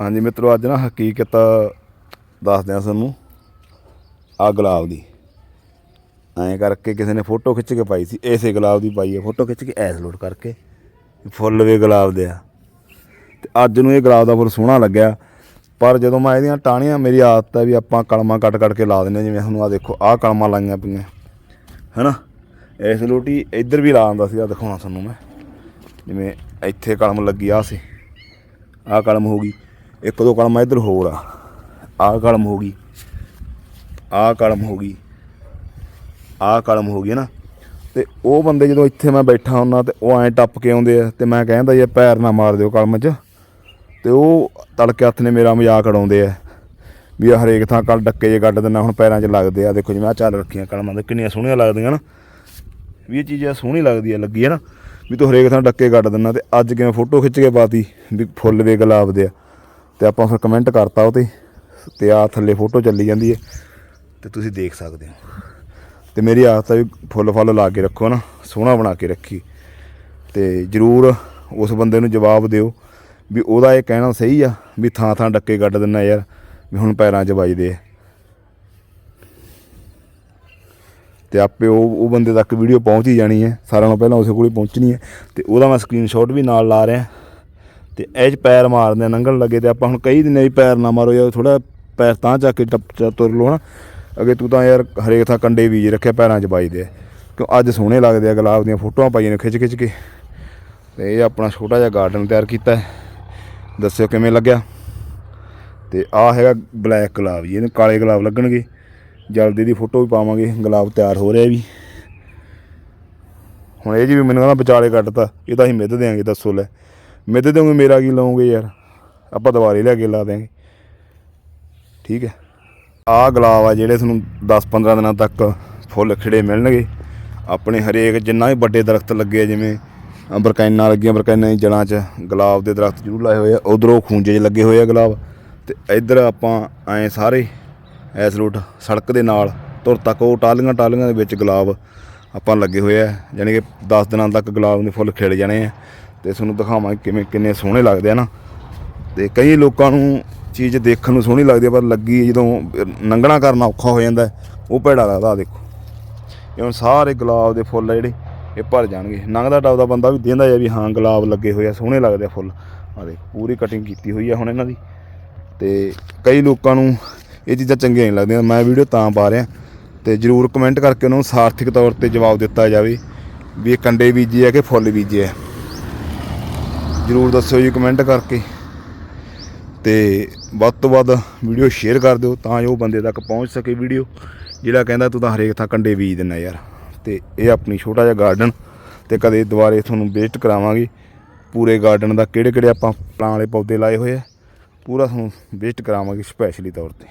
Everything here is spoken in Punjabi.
ਹਾਂਜੀ ਮਿੱਤਰੋ ਅੱਜ ਨਾ ਹਕੀਕਤ ਦੱਸਦੇ ਆ ਤੁਹਾਨੂੰ। ਆ ਗੁਲਾਬ ਦੀ। ਐਂ ਕਰਕੇ ਕਿਸੇ ਨੇ ਫੋਟੋ ਖਿੱਚ ਕੇ ਪਾਈ ਸੀ। ਐਸੇ ਗੁਲਾਬ ਦੀ ਪਾਈ ਹੈ ਫੋਟੋ ਖਿੱਚ ਕੇ ਐਸ ਲੋਡ ਕਰਕੇ। ਫੁੱਲ ਵੇ ਗੁਲਾਬ ਦੇ ਆ। ਤੇ ਅੱਜ ਨੂੰ ਇਹ ਗੁਲਾਬ ਦਾ ਫੁੱਲ ਸੋਹਣਾ ਲੱਗਿਆ। ਪਰ ਜਦੋਂ ਮੈਂ ਇਹਦੀਆਂ ਟਾਹਣੀਆਂ ਮੇਰੀ ਆਦਤ ਹੈ ਵੀ ਆਪਾਂ ਕਲਮਾਂ ਕੱਟ ਕੱਟ ਕੇ ਲਾ ਦਿੰਦੇ ਹਾਂ, ਜਿਵੇਂ ਤੁਹਾਨੂੰ ਆ ਦੇਖੋ ਆਹ ਕਲਮਾਂ ਲਾਈਆਂ ਪਈਆਂ। ਹੈਨਾ? ਇਸ ਲੋਟੀ ਇੱਧਰ ਵੀ ਲਾ ਦਿੰਦਾ ਸੀ ਆ ਦਿਖਾਉਣਾ ਤੁਹਾਨੂੰ ਮੈਂ। ਜਿਵੇਂ ਇੱਥੇ ਕਲਮ ਲੱਗੀ ਆ ਸੀ। ਆਹ ਕਲਮ ਹੋ ਗਈ। ਇੱਕ ਦੋ ਕਲਮ ਇੱਧਰ ਹੋਰ ਆ। ਆਹ ਕਲਮ ਹੋ ਗਈ। ਆਹ ਕਲਮ ਹੋ ਗਈ। ਆਹ ਕਲਮ ਹੋ ਗਈ ਨਾ। ਤੇ ਉਹ ਬੰਦੇ ਜਦੋਂ ਇੱਥੇ ਮੈਂ ਬੈਠਾ ਹੁੰਨਾ ਤੇ ਉਹ ਐਂ ਟੱਪ ਕੇ ਆਉਂਦੇ ਆ ਤੇ ਮੈਂ ਕਹਿੰਦਾ ਇਹ ਪੈਰ ਨਾ ਮਾਰ ਦਿਓ ਕਲਮ 'ਚ। ਤੇ ਉਹ ਤੜਕੇ ਹੱਥ ਨੇ ਮੇਰਾ ਮਜ਼ਾਕ ਉਡਾਉਂਦੇ ਆ ਵੀ ਹਰੇਕ ਥਾਂ ਕੱਲ ਡੱਕੇ ਜੇ ਕੱਢ ਦਿੰਦਾ, ਹੁਣ ਪੈਰਾਂ 'ਚ ਲੱਗਦੇ ਆ। ਦੇਖੋ ਜਿਵੇਂ ਆਹ ਚੱਲ ਰੱਖੀਆਂ ਕਲਮਾਂ ਦੇ ਕਿੰਨੀਆਂ ਸੋਹਣੀਆਂ ਲੱਗਦੀਆਂ ਨਾ। ਵੀ ਇਹ ਚੀਜ਼ ਆ ਸੋਹਣੀ ਲੱਗਦੀ ਆ ਲੱਗੀ ਹੈ ਨਾ। ਵੀ ਤੂੰ ਹਰੇਕ ਥਾਂ ਡੱਕੇ ਕੱਢ ਦਿੰਦਾ ਤੇ ਅੱਜ ਕਿਵੇਂ ਫੋਟੋ ਖਿੱਚ ਕੇ ਪਾਤੀ ਵੀ ਫੁੱਲ ਦੇ ਗੁਲਾਬ ਦੇ ਆ। ਤੇ ਆਪਾਂ ਫਿਰ ਕਮੈਂਟ ਕਰਤਾ ਉਹ ਤੇ ਤੇ ਆ ਥੱਲੇ ਫੋਟੋ ਚੱਲੀ ਜਾਂਦੀ ਹੈ ਤੇ ਤੁਸੀਂ ਦੇਖ ਸਕਦੇ ਹੋ। ਤੇ ਮੇਰੀ ਆਦਤ ਹੈ ਵੀ ਫੁੱਲ ਫੁੱਲ ਲਾ ਕੇ ਰੱਖੋ ਨਾ, ਸੋਹਣਾ ਬਣਾ ਕੇ ਰੱਖੀ। ਤੇ ਜਰੂਰ ਉਸ ਬੰਦੇ ਨੂੰ ਜਵਾਬ ਦਿਓ ਵੀ ਉਹਦਾ ਇਹ ਕਹਿਣਾ ਸਹੀ ਆ, ਵੀ ਥਾਂ ਥਾਂ ਡੱਕੇ ਕੱਢ ਦਿੰਨਾ ਯਾਰ, ਵੀ ਹੁਣ ਪੈਰਾਂ 'ਚ ਵੱਜਦੇ ਆ। ਤੇ ਆਪੇ ਉਹ ਉਹ ਬੰਦੇ ਤੱਕ ਵੀਡੀਓ ਪਹੁੰਚ ਹੀ ਜਾਣੀ ਹੈ ਸਾਰਿਆਂ ਨਾਲੋਂ ਪਹਿਲਾਂ ਉਸੇ ਕੋਲ ਪਹੁੰਚਣੀ ਹੈ ਤੇ ਉਹਦਾ ਮੈਂ ਸਕਰੀਨਸ਼ਾਟ ਵੀ ਨਾਲ ਲਾ ਰਿਹਾ। ਤੇ ਇਹ 'ਚ ਪੈਰ ਮਾਰਦੇ ਆ ਲੰਘਣ ਲੱਗੇ ਤੇ ਆਪਾਂ ਹੁਣ ਕਈ ਦਿਨ ਨਹੀਂ ਪੈਰ ਨਾ ਮਾਰੋ ਯਾਰ ਥੋੜਾ ਪੈਰ ਤਾਂ ਚੱਕ ਕੇ ਟੱਪ ਚ- ਤੁਰ ਲੋ ਨਾ ਅਗੇ ਤੂੰ ਤਾਂ ਯਾਰ ਹਰੇਕ ਥਾਂ ਕੰਡੇ ਬੀਜ ਰੱਖਿਆ, ਪੈਰਾਂ 'ਚ ਵੱਜਦੇ ਆ। ਕਿਉਂ ਅੱਜ ਸੋਹਣੇ ਲੱਗਦੇ ਆ, ਗੁਲਾਬ ਦੀਆਂ ਫੋਟੋਆਂ ਪਾਈਆਂ ਨੇ ਖਿੱਚ ਖਿੱਚ ਕੇ। ਤੇ ਇਹ ਆਪਣਾ ਛੋਟਾ ਜਿਹਾ ਗਾਰਡਨ ਤਿਆਰ ਕੀਤਾ ਹੈ। ਦੱਸਿਓ ਕਿਵੇਂ ਲੱਗਿਆ? ਤੇ ਆ ਹੈਗਾ ਬਲੈਕ ਗੁਲਾਬ ਜੀ, ਇਹਨੂੰ ਕਾਲੇ ਗੁਲਾਬ ਲੱਗਣਗੇ। ਜਲਦੀ ਦੀ ਫੋਟੋ ਵੀ ਪਾਵਾਂਗੇ, ਗੁਲਾਬ ਤਿਆਰ ਹੋ ਰਿਹਾ ਵੀ। ਹੁਣ ਇਹ ਜੀ ਵੀ ਮੈਨੂੰ ਕਹਿੰਦਾ ਵਿਚਾਲੇ ਕੱਟਤਾ ਇਹ ਤਾਂ ਅਸੀਂ ਮਿੱਧ ਦੇਾਂਗੇ ਦੱਸੋ ਲੈ। ਮਿੱਧ ਦਿਓਗੇ ਮੇਰਾ ਕੀ ਲਓਗੇ ਯਾਰ? ਆਪਾਂ ਦੁਬਾਰੇ ਲੈ ਕੇ ਲਾ ਦੇਾਂਗੇ ਠੀਕ ਹੈ? ਆਹ ਗੁਲਾਬ ਆ ਜਿਹੜੇ ਤੁਹਾਨੂੰ 10-15 ਦਿਨਾਂ ਤੱਕ ਫੁੱਲ ਖਿੜੇ ਮਿਲਣਗੇ। ਆਪਣੇ ਹਰੇਕ ਜਿੰਨਾ ਵੀ ਵੱਡੇ ਦਰਖਤ ਲੱਗੇ ਜਿਵੇਂ ਆਹ ਲੱਗੀਆਂ ਬਰਕੈਨਾ ਦੀ ਜੜ੍ਹਾਂ 'ਚ ਗੁਲਾਬ ਦੇ ਦਰਖਤ ਜ਼ਰੂਰ ਲਾਏ ਹੋਏ ਆ। ਉਧਰੋਂ ਖੂੰਜੇ 'ਚ ਲੱਗੇ ਹੋਏ ਆ ਗੁਲਾਬ। ਤੇ ਇੱਧਰ ਆਪਾਂ ਐ ਸਾਰੇ ਐਸ ਰੂਟ ਸੜਕ ਦੇ ਨਾਲ। ਤੁਰ ਤੱਕ ਉਹ ਟਾਲੀਆਂ ਟਾਲੀਆਂ ਦੇ ਵਿੱਚ ਗੁਲਾਬ ਆਪਾਂ ਲੱਗੇ ਹੋਏ ਆ। ਯਾਨੀ ਕਿ 10 ਦਿਨਾਂ ਤੱਕ ਗੁਲਾਬ ਦੇ ਫੁੱਲ ਖਿੜ ਜਾਣੇ ਆ। ਤੇ ਤੁਹਾਨੂੰ ਦਿਖਾਵਾਂ ਕਿਵੇਂ ਕਿੰਨੇ ਸੋਹਣੇ ਲੱਗਦੇ ਆ ਨਾ। ਤੇ ਕਈ ਲੋਕਾਂ ਨੂੰ ਚੀਜ਼ ਦੇਖਣ ਨੂੰ ਸੋਹਣੀ ਲੱਗਦੀ ਆ, ਪਰ ਲੱਗੀ ਜਦੋਂ ਨੰਗਣਾ ਕਰਨਾ ਔਖਾ ਹੋ ਜਾਂਦਾ ਉਹ ਭੈੜਾ ਲੱਗਦਾ ਦੇਖੋ। ਇਹ ਹੁਣ ਸਾਰੇ ਗੁਲਾਬ ਦੇ ਫੁੱਲ ਆ ਜਿਹੜੇ, ਇਹ ਭਰ ਜਾਣਗੇ। ਨੰਗਦਾ ਟੱਪਦਾ ਬੰਦਾ ਵੀ ਦਿੰਦਾ ਆ ਵੀ ਹਾਂ, ਗੁਲਾਬ ਲੱਗੇ ਹੋਏ ਆ, ਸੋਹਣੇ ਲੱਗਦੇ ਆ ਫੁੱਲ। ਆ ਦੇਖ, ਪੂਰੀ ਕਟਿੰਗ ਕੀਤੀ ਹੋਈ ਆ ਹੁਣ ਇਹਨਾਂ ਦੀ। ਤੇ ਕਈ ਲੋਕਾਂ ਨੂੰ ਇਹ ਚੀਜ਼ਾਂ ਚੰਗੀਆਂ ਨਹੀਂ ਲੱਗਦੀਆਂ। ਮੈਂ ਵੀਡੀਓ ਤਾਂ ਪਾ ਰਿਹਾ, ਤੇ ਜਰੂਰ ਕਮੈਂਟ ਕਰਕੇ ਉਹਨਾਂ ਨੂੰ ਸਾਰਥਿਕ ਤੌਰ ਤੇ ਜਵਾਬ ਦਿੱਤਾ ਜਾਵੇ ਵੀ ਇਹ ਕੰਡੇ ਬੀਜੇ ਆ ਕਿ ਫੁੱਲ ਬੀਜੇ ਆ। ਜਰੂਰ ਦੱਸਿਓ ਜੀ ਕਮੈਂਟ ਕਰਕੇ। ਤੇ ਵੱਧ ਤੋਂ ਵੱਧ ਵੀਡੀਓ ਸ਼ੇਅਰ ਕਰ ਦਿਓ ਤਾਂ ਜੋ ਬੰਦੇ ਤੱਕ ਪਹੁੰਚ ਸਕੇ ਵੀਡੀਓ ਜਿਹੜਾ ਕਹਿੰਦਾ, ਤੂੰ ਤਾਂ ਹਰੇਕ ਥਾਂ ਕੰਡੇ ਬੀਜ ਦਿੰਦਾ ਯਾਰ। ਤੇ ਇਹ ਆਪਣੀ ਛੋਟਾ ਜਿਹਾ ਗਾਰਡਨ ਤੇ ਕਦੇ ਦੁਬਾਰੇ ਤੁਹਾਨੂੰ ਵਿਜ਼ਿਟ ਕਰਾਵਾਂਗੇ। ਪੂਰੇ ਗਾਰਡਨ ਦਾ ਕਿਹੜੇ ਕਿਹੜੇ ਆਪਾਂ ਪਲਾਂ ਵਾਲੇ ਪੌਦੇ ਲਾਏ ਹੋਏ ਆ, ਪੂਰਾ ਤੁਹਾਨੂੰ ਵਿਜ਼ਿਟ ਕਰਾਵਾਂਗੇ ਸਪੈਸ਼ਲੀ ਤੌਰ ਤੇ।